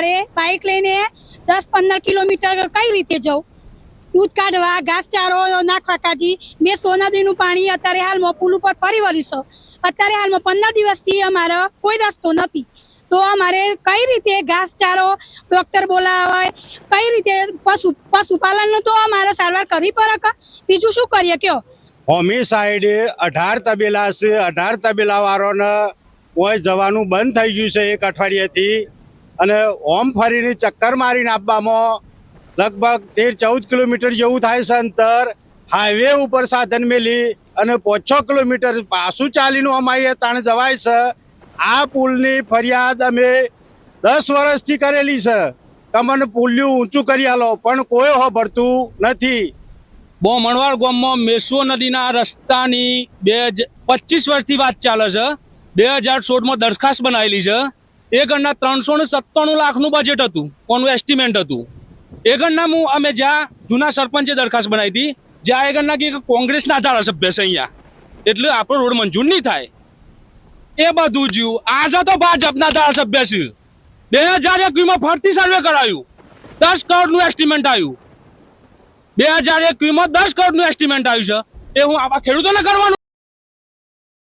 મારે બાઇક લઈને દસ પંદર કિલોમીટર કઈ રીતે જવું? દૂધ કાઢવા ઘાસચારો નાખવા કાજી. મેં સોનાદીનું પાણી અત્યારે હાલમાં પુલ ઉપર ફરી વળ્યું અત્યારે હાલમાં પંદર દિવસથી અમારો કોઈ રસ્તો નથી. તો અમારે કઈ રીતે ઘાસચારો ડોક્ટર બોલાવાય, કઈ રીતે પશુ, પશુપાલનનું તો અમારે સારવાર કરવી પડે બીજું શું કરીએ કયો? હોમી સાઈડે અઢાર તબેલા છે. અઢાર તબેલા વાળોને કોઈ જવાનું બંધ થઈ ગયું છે એક અઠવાડિયેથી. અને ઓમ ફરીને ચક્કર મારીને આપવામાં લગભગ તેર ચૌદ કિલોમીટર જેવું થાય છે અંતર. હાઈવે ઉપર સાધન મેલી અને પાંચ છ કિલોમીટર પાછું ચાલીને અમાઈએ તાણે જવાય છે. આ પુલની ફરિયાદ અમે દસ વર્ષથી કરેલી છે. તમને મને પુલ્યું ઊંચું કરી આલો, પણ કોઈ હોભરતું નથી. બહુ મણવાડ ગામમાં મેસવો નદીના રસ્તાની બે પચીસ વર્ષથી વાત ચાલે છે. બે હજાર સોળમાં દરખાસ્ત બનાવેલી છે. એ ગણના ત્રણસો ને સત્તાણું લાખનું બજેટ હતું. કોનું એસ્ટિમેટ હતું? એ ગણના હું, અમે જ્યાં જૂના સરપંચે દરખાસ્ત બનાવી હતી, જ્યાં એ ગણના કે કોંગ્રેસના ધારાસભ્ય છે અહીંયા. એટલે આપણો રોડ મંજૂર નહીં થાય. એ બધું જ્યું આજે તો ભાજપના ધારાસભ્ય છે. બે હજાર એકવીસમાં ફરતી સર્વે કરાયું. દસ કરોડનું એસ્ટિમેટ આવ્યું. બે હજાર એકવીસમાં દસ કરોડનું એસ્ટિમેટ આવ્યું છે. એ હું આવા ખેડૂતોને કરવાનું